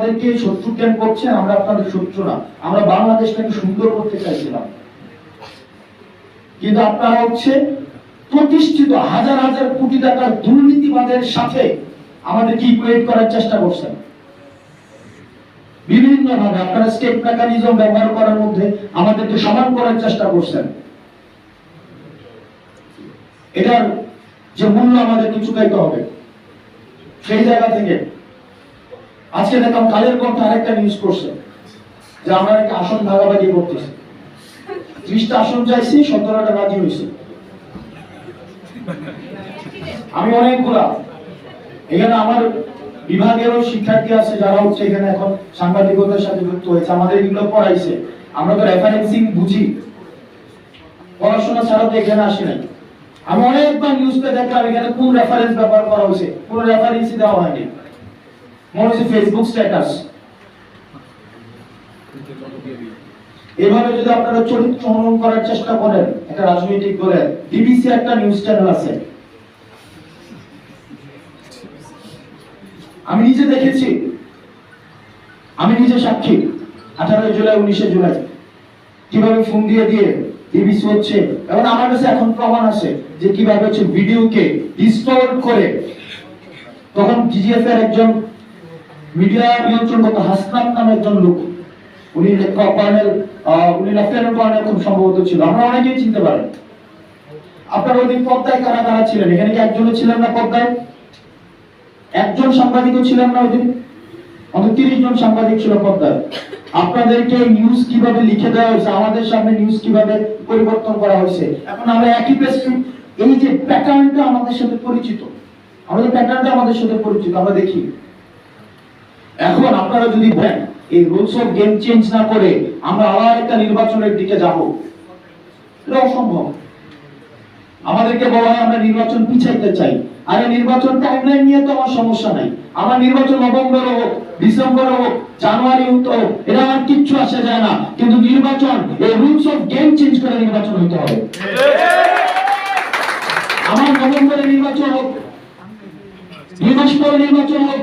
আমাদেরকে শত্রু জ্ঞান করছেন আমরা আপনাদের শত্রু না। আমরা বাংলাদেশটাকে সুন্দর করতে চাইছিলাম। কিন্তু আপনারা হচ্ছে প্রতিষ্ঠিত হাজার হাজার কোটি টাকার দুর্নীতিবাদের সাথে আমাদেরকে ইকুয়েট করার চেষ্টা করছেন। বিভিন্ন ভাবে আপনারা স্টেট মেকানিজম ব্যবহার করার মধ্যে আমাদেরকে সমান করার চেষ্টা করছেন। এটার যে মূল্য আমাদেরকে চুকাইতে হবে। সেই জায়গা থেকে আজকে দেখলাম কালের কণ্ঠে আরেকটা নিউজ করছে, যে আমরা একটা আসন ভাগাভাগি করতেছি। ত্রিশটা আসন চাইছি, সতেরোটা রাজি হয়েছে। আমি অনেকগুলা এখানে আমার বিভাগেরও শিক্ষার্থী আছে যারা হচ্ছে এখানে এখন সাংবাদিকতার সাথে যুক্ত হয়েছে, আমাদের এগুলো পড়াইছে। আমরা তো রেফারেন্সিং বুঝি। পড়াশোনা ছাড়া তো এখানে আসি নাই। আমি অনেকবার নিউজ নিউজটা দেখলাম, এখানে কোন রেফারেন্স ব্যবহার করা হয়েছে? কোন রেফারেন্সই দেওয়া হয়নি। মনে হচ্ছে ফেসবুক স্ট্যাটাস এভাবে যদি আপনারা চরিত্র হনন করার চেষ্টা করেন, একটা রাজনৈতিক দলের বিবিসি একটা নিউজ চ্যানেল আছে। আমি নিজে দেখেছি। আমি নিজে সাক্ষী। আঠারোই জুলাই, উনিশে জুলাই। কীভাবে ফোন দিয়ে দিয়ে বিবিসি হচ্ছে, এবং আমার কাছে এখন প্রমাণ আছে যে কীভাবে হচ্ছে ভিডিওকে ডিস্টোর্ট করে। তখন জিজিএফ এর একজন মিডিয়া নিয়ন্ত্রণ করতো হাসনাত নামে একজন লোক। উনি কর্নেল উনি লেফটেন্যান্ট কর্নেল খুব সম্ভবত ছিল। আমরা অনেকেই চিনতে পারি আপনার ওই দিন পদ্মায় কারা কারা ছিলেন? এখানে কি একজনও ছিলেন না পদ্মায়? একজন সাংবাদিকও ছিলেন না ওই দিন? অন্তত তিরিশ জন সাংবাদিক ছিল পদ্মায়। আপনাদেরকে নিউজ কীভাবে লিখে দেওয়া হয়েছে? আমাদের সামনে নিউজ কীভাবে পরিবর্তন করা হয়েছে? এখন আমরা একই প্রেস এই যে প্যাটার্নটা আমাদের সাথে পরিচিত। আমাদের প্যাটার্নটা আমাদের সাথে পরিচিত, আমরা দেখি। এখন আপনারা যদি বলেন, এই রুলস অফ গেম চেঞ্জ না করে আমরা আবার একটা নির্বাচনের দিকে যাব এটা অসম্ভব আমাদেরকে বলা হয় আমরা নির্বাচন পিছাইতে চাই। আরে নির্বাচন টাইমলাইন নিয়ে তো আমার সমস্যা নাই। আমার নির্বাচন নভেম্বর হোক ডিসেম্বর হোক, জানুয়ারি হোক এটা আমার কিচ্ছু আসে যায় না। কিন্তু নির্বাচন, এই রুলস অফ গেম চেঞ্জ করে নির্বাচন হতে হবে। আমার নভেম্বরে নির্বাচন হোক, দুই মাস পরে নির্বাচন হোক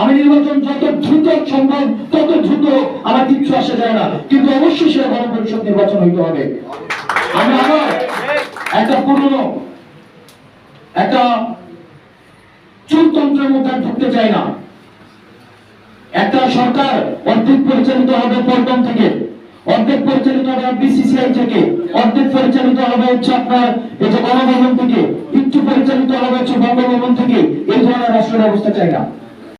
আমি নির্বাচন যত দ্রুত সম্ভব, তত দ্রুত আমার কিচ্ছু আসে যায় না। কিন্তু অবশ্যই সেটা গণপরিষদ নির্বাচন হইতে হবে। আমি আবার একটা পুরনো, একটা চুরতন্ত্রের মধ্যে ঢুকতে চাই না। একটা সরকার অর্ধেক পরিচালিত হবে পল্টন থেকে, অর্ধেক পরিচালিত হবে বিসিসিআই থেকে, অর্ধেক পরিচালিত হবে হচ্ছে আপনার এই যে গণভবন থেকে একটু পরিচালিত হবে হচ্ছে বঙ্গভবন থেকে। এই ধরনের রাষ্ট্র ব্যবস্থা চাই না।